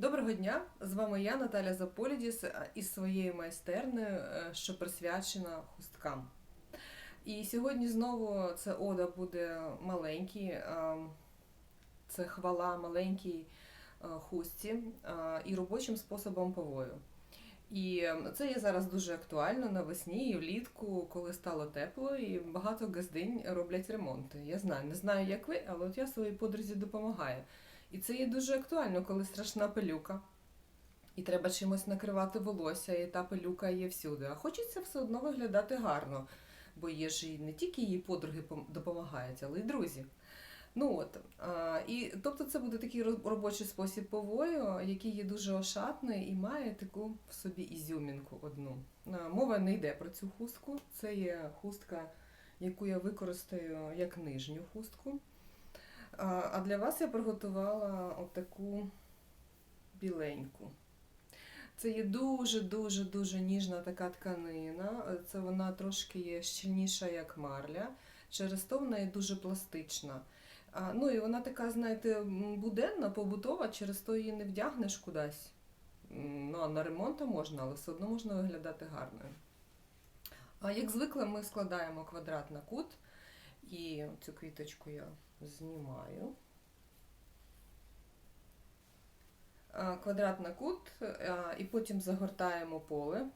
Доброго дня! З вами я, Наталя Заполідіс, е, із своєю майстернею, е, що присвячена хусткам. І сьогодні знову це ода буде маленький, е, це хвала маленькій хустці і робочим способом повою. І це є зараз дуже актуально навесні і влітку, коли стало тепло, і багато газдинь роблять ремонти. Я знаю, не знаю, як ви, але от я своїй подрузі допомагаю. І це є дуже актуально, коли страшна пилюка. І треба чимось накривати волосся, і та пилюка є всюди. А хочеться все одно виглядати гарно, бо є ж і не тільки її подруги допомагають, але й друзі. Ну от, а, і тобто це буде такий робочий спосіб повою, який є дуже ошатний і має таку в собі ізюмінку одну. А, Мова не йде про цю хустку. Це є хустка, яку я використаю як нижню хустку. А для вас я приготувала отаку біленьку. Це є дуже-дуже дуже ніжна така тканина. Це вона трошки є щільніша, як марля. Через то вона є дуже пластична. А, ну і вона така, знаєте, буденна, побутова, через то її не вдягнеш кудись. Ну, а на ремонт можна, але все одно можна виглядати гарною. А як звикли, ми складаємо квадрат на кут. І цю квіточку я знімаю. А, Квадрат на кут, і потім загортаємо поле.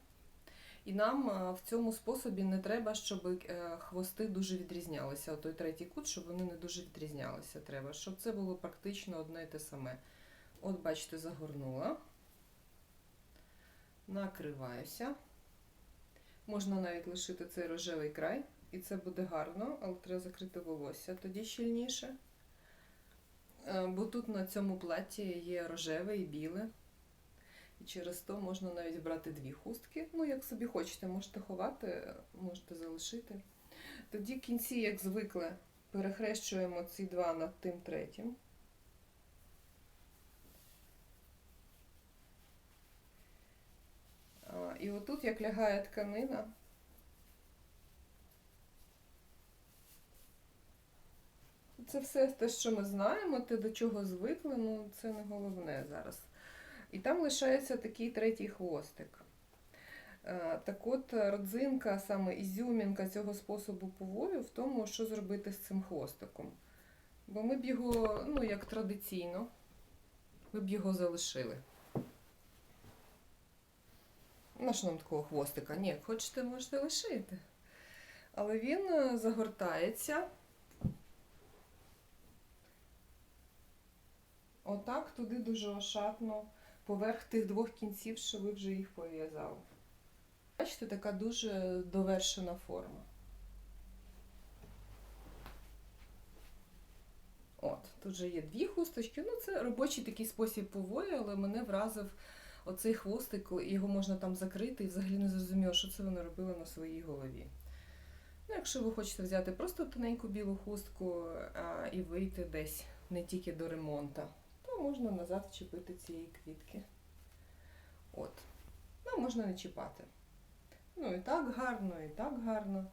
І нам в цьому способі не треба, щоб е, хвости дуже відрізнялися. Той третій кут, щоб вони не дуже відрізнялися. Треба, щоб це було практично одне і те саме. От, бачите, загорнула. Накриваюся. Можна навіть лишити цей рожевий край. І це буде гарно, але треба закрити волосся тоді щільніше. Е, Бо тут на цьому платі є рожеве і біле. І через то можна навіть брати дві хустки. Ну, як собі хочете, можете ховати, можете залишити. Тоді в кінці, як звикли, перехрещуємо ці два над тим третім. І отут, як лягає тканина, Це все те, що ми знаємо, те, до чого звикли, ну це не головне зараз. І там лишається такий третій хвостик. Е, Так от родзинка, саме ізюмінка цього способу повою в тому, що зробити з цим хвостиком. Бо ми б його, ну як традиційно, ми б його залишили. На що нам такого хвостика? Ні, хочете, можете лишити. Але він е, загортається. Отак туди дуже ошатно, поверх тих двох кінців, що ви вже їх пов'язали. Бачите, така дуже довершена форма. От, тут вже є дві хусточки. Ну, це робочий такий спосіб повою, але мене вразив оцей хвостик, його можна там закрити і взагалі не зрозуміло, що це вони робили на своїй голові. Ну, якщо ви хочете взяти просто тоненьку білу хустку а, і вийти десь не тільки до ремонту, то можна назад вчепити цієї квітки. От. Ну, можна не чіпати. Ну, і так гарно, і так гарно.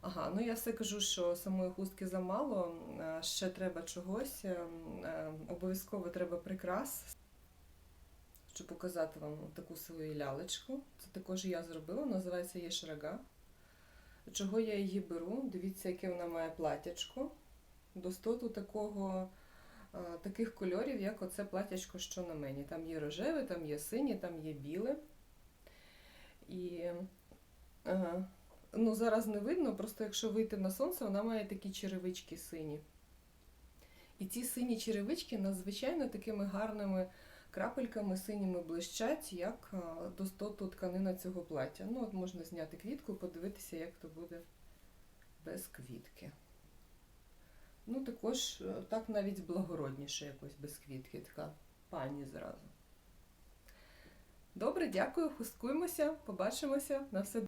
Ага, ну я все кажу, що самої хустки замало, ще треба чогось. е, е, Обов'язково треба прикрас, щоб показати вам таку свою лялечку. Це також я зробила, називається Єшрага. Чого я її беру? Дивіться, яке вона має платячко. Достоту такого, таких кольорів, як оце платячко, що на мені. Там є рожеве, там є синє, там є біле. І ну, зараз не видно, просто якщо вийти на сонце, вона має такі черевички сині. І ці сині черевички надзвичайно такими гарними крапельками синіми блищать, як достоту тканина цього плаття. Ну, от можна зняти квітку, подивитися, як то буде без квітки. Також е, так навіть благородніше якось без квітки, така пані зразу. Добре, дякую, хусткуємося, побачимося. На все